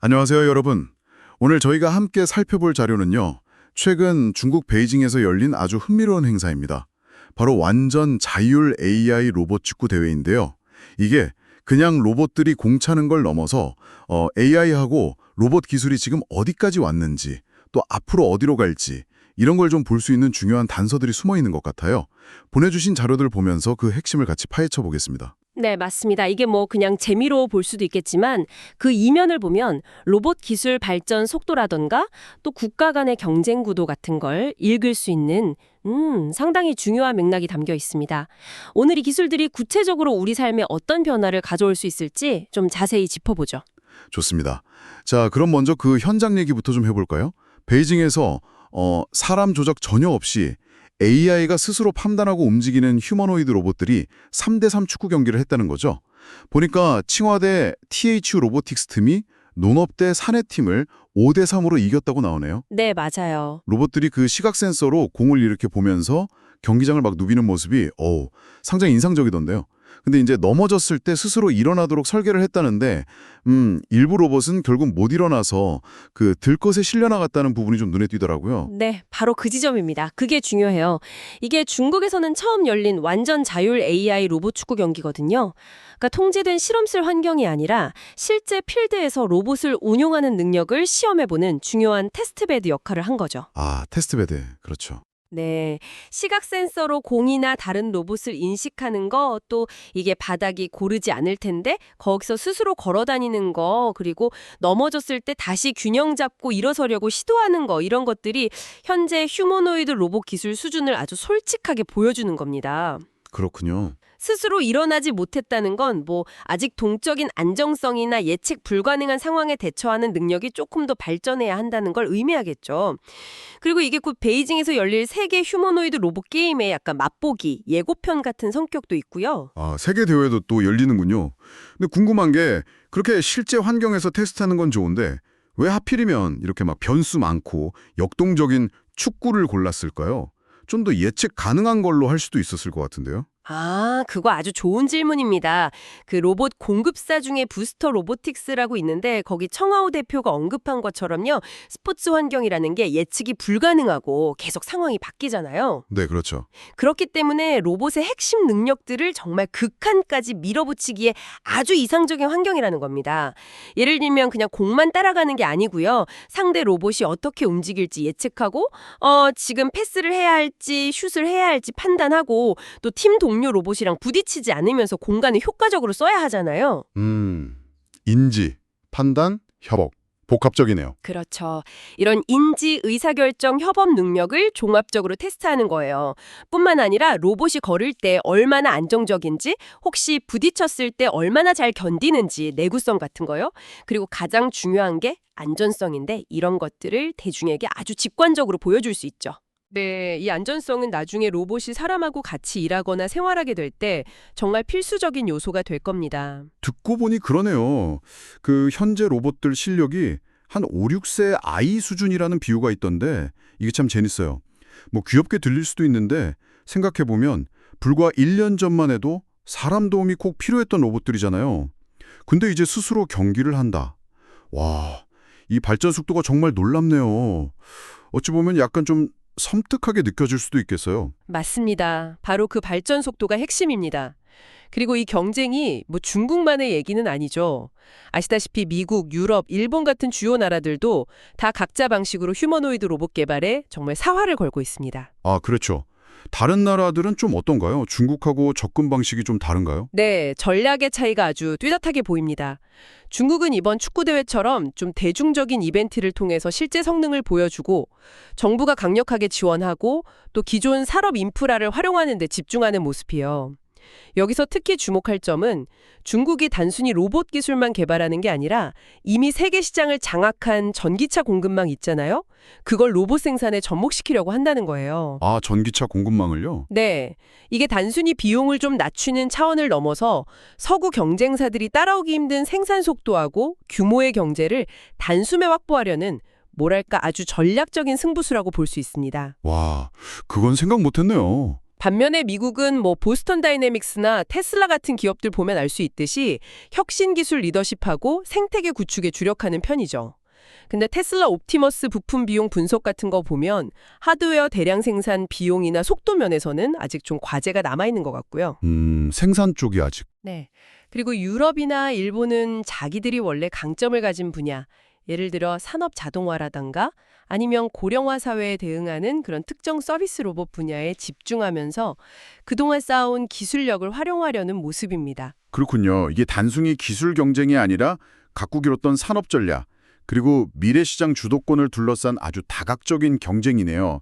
안녕하세요, 여러분. 오늘 저희가 함께 살펴볼 자료는요. 최근 중국 베이징에서 열린 아주 흥미로운 행사입니다. 바로 완전 자율 AI 로봇 축구 대회인데요. 이게 그냥 로봇들이 공차는 걸 넘어서 어, AI하고 로봇 기술이 지금 어디까지 왔는지 또 앞으로 어디로 갈지 이런 걸 좀 볼 수 있는 중요한 단서들이 숨어 있는 것 같아요. 보내주신 자료들 보면서 그 핵심을 같이 파헤쳐 보겠습니다. 네, 맞습니다. 이게 뭐 그냥 재미로 볼 수도 있겠지만 그 이면을 보면 로봇 기술 발전 속도라던가 또 국가 간의 경쟁 구도 같은 걸 읽을 수 있는 음, 상당히 중요한 맥락이 담겨 있습니다. 오늘 이 기술들이 구체적으로 우리 삶에 어떤 변화를 가져올 수 있을지 좀 자세히 짚어보죠. 좋습니다. 자, 그럼 먼저 그 현장 얘기부터 좀 해볼까요? 베이징에서 어, 사람 조작 전혀 없이 AI가 스스로 판단하고 움직이는 휴머노이드 로봇들이 3대3 축구 경기를 했다는 거죠. 보니까 칭화대 THU 로보틱스 팀이 농업대 사내팀을 5대3으로 이겼다고 나오네요. 네, 맞아요. 로봇들이 그 시각 센서로 공을 이렇게 보면서 경기장을 막 누비는 모습이 어우, 상당히 인상적이던데요. 근데 이제 넘어졌을 때 스스로 일어나도록 설계를 했다는데 음, 일부 로봇은 결국 못 일어나서 그 들것에 실려나갔다는 부분이 좀 눈에 띄더라고요. 네, 바로 그 지점입니다. 그게 중요해요. 이게 중국에서는 처음 열린 완전 자율 AI 로봇 축구 경기거든요. 그러니까 통제된 실험실 환경이 아니라 실제 필드에서 로봇을 운용하는 능력을 시험해보는 중요한 테스트베드 역할을 한 거죠. 아, 테스트베드. 그렇죠. 네. 시각 센서로 공이나 다른 로봇을 인식하는 거, 또 이게 바닥이 고르지 않을 텐데, 거기서 스스로 걸어 다니는 거, 그리고 넘어졌을 때 다시 균형 잡고 일어서려고 시도하는 거, 이런 것들이 현재 휴머노이드 로봇 기술 수준을 아주 솔직하게 보여주는 겁니다. 그렇군요. 스스로 일어나지 못했다는 건 뭐 아직 동적인 안정성이나 예측 불가능한 상황에 대처하는 능력이 조금 더 발전해야 한다는 걸 의미하겠죠. 그리고 이게 곧 베이징에서 열릴 세계 휴머노이드 로봇 게임의 약간 맛보기, 예고편 같은 성격도 있고요. 아, 세계 대회도 또 열리는군요. 근데 궁금한 게 그렇게 실제 환경에서 테스트하는 건 좋은데 왜 하필이면 이렇게 막 변수 많고 역동적인 축구를 골랐을까요? 좀 더 예측 가능한 걸로 할 수도 있었을 것 같은데요. 아, 그거 아주 좋은 질문입니다. 그 로봇 공급사 중에 부스터 로보틱스라고 있는데 거기 청하오 대표가 언급한 것처럼요. 스포츠 환경이라는 게 예측이 불가능하고 계속 상황이 바뀌잖아요. 네, 그렇죠. 그렇기 때문에 로봇의 핵심 능력들을 정말 극한까지 밀어붙이기에 아주 이상적인 환경이라는 겁니다. 예를 들면 그냥 공만 따라가는 게 아니고요. 상대 로봇이 어떻게 움직일지 예측하고 어, 지금 패스를 해야 할지 슛을 해야 할지 판단하고 또 팀 동료 로봇이랑 부딪히지 않으면서 공간을 효과적으로 써야 하잖아요. 음, 인지, 판단, 협업. 복합적이네요. 그렇죠. 이런 인지, 의사결정, 협업 능력을 종합적으로 테스트하는 거예요. 뿐만 아니라 로봇이 걸을 때 얼마나 안정적인지, 혹시 부딪혔을 때 얼마나 잘 견디는지, 내구성 같은 거요. 그리고 가장 중요한 게 안전성인데 이런 것들을 대중에게 아주 직관적으로 보여줄 수 있죠. 네, 이 안전성은 나중에 로봇이 사람하고 같이 일하거나 생활하게 될 때 정말 필수적인 요소가 될 겁니다. 듣고 보니 그러네요. 그 현재 로봇들 실력이 한 5, 6세 아이 수준이라는 비유가 있던데 이게 참 재밌어요. 뭐 귀엽게 들릴 수도 있는데 생각해보면 불과 1년 전만 해도 사람 도움이 꼭 필요했던 로봇들이잖아요. 근데 이제 스스로 경기를 한다. 와, 이 발전 속도가 정말 놀랍네요. 어찌 보면 약간 좀 섬뜩하게 느껴질 수도 있겠어요. 맞습니다. 바로 그 발전 속도가 핵심입니다. 그리고 이 경쟁이 뭐 중국만의 얘기는 아니죠. 아시다시피 미국, 유럽, 일본 같은 주요 나라들도 다 각자 방식으로 휴머노이드 로봇 개발에 정말 사활을 걸고 있습니다. 아, 그렇죠. 다른 나라들은 좀 어떤가요? 중국하고 접근 방식이 좀 다른가요? 네, 전략의 차이가 아주 뚜렷하게 보입니다. 중국은 이번 축구대회처럼 좀 대중적인 이벤트를 통해서 실제 성능을 보여주고 정부가 강력하게 지원하고 또 기존 산업 인프라를 활용하는 데 집중하는 모습이에요. 여기서 특히 주목할 점은 중국이 단순히 로봇 기술만 개발하는 게 아니라 이미 세계 시장을 장악한 전기차 공급망 있잖아요. 그걸 로봇 생산에 접목시키려고 한다는 거예요. 아, 전기차 공급망을요? 네. 이게 단순히 비용을 좀 낮추는 차원을 넘어서 서구 경쟁사들이 따라오기 힘든 생산 속도하고 규모의 경제를 단숨에 확보하려는 뭐랄까 아주 전략적인 승부수라고 볼 수 있습니다. 와, 그건 생각 못했네요. 반면에 미국은 뭐 보스턴 다이내믹스나 테슬라 같은 기업들 보면 알 수 있듯이 혁신 기술 리더십하고 생태계 구축에 주력하는 편이죠. 근데 테슬라 옵티머스 부품 비용 분석 같은 거 보면 하드웨어 대량 생산 비용이나 속도 면에서는 아직 좀 과제가 남아 있는 것 같고요. 음, 생산 쪽이 아직. 네. 그리고 유럽이나 일본은 자기들이 원래 강점을 가진 분야, 예를 들어 산업 자동화라던가 아니면 고령화 사회에 대응하는 그런 특정 서비스 로봇 분야에 집중하면서 그동안 쌓아온 기술력을 활용하려는 모습입니다. 그렇군요. 이게 단순히 기술 경쟁이 아니라 각국 이뤘던 산업 전략, 그리고 미래 시장 주도권을 둘러싼 아주 다각적인 경쟁이네요.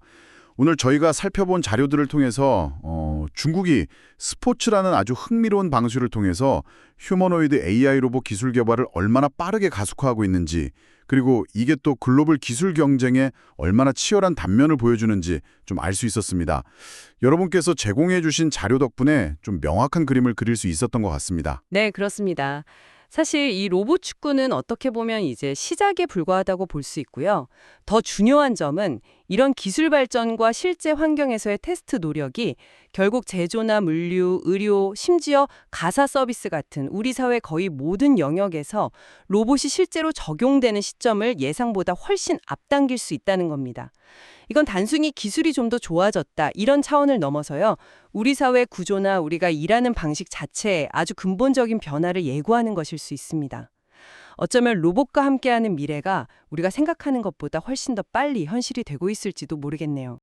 오늘 저희가 살펴본 자료들을 통해서 어, 중국이 스포츠라는 아주 흥미로운 방식을 통해서 휴머노이드 AI 로봇 기술 개발을 얼마나 빠르게 가속화하고 있는지 그리고 이게 또 글로벌 기술 경쟁에 얼마나 치열한 단면을 보여주는지 좀 알 수 있었습니다. 여러분께서 제공해 주신 자료 덕분에 좀 명확한 그림을 그릴 수 있었던 것 같습니다. 네, 그렇습니다. 사실 이 로봇 축구는 어떻게 보면 이제 시작에 불과하다고 볼 수 있고요. 더 중요한 점은 이런 기술 발전과 실제 환경에서의 테스트 노력이 결국 제조나 물류, 의료, 심지어 가사 서비스 같은 우리 사회 거의 모든 영역에서 로봇이 실제로 적용되는 시점을 예상보다 훨씬 앞당길 수 있다는 겁니다. 이건 단순히 기술이 좀 더 좋아졌다 이런 차원을 넘어서요. 우리 사회 구조나 우리가 일하는 방식 자체에 아주 근본적인 변화를 예고하는 것일 수 있습니다. 어쩌면 로봇과 함께하는 미래가 우리가 생각하는 것보다 훨씬 더 빨리 현실이 되고 있을지도 모르겠네요.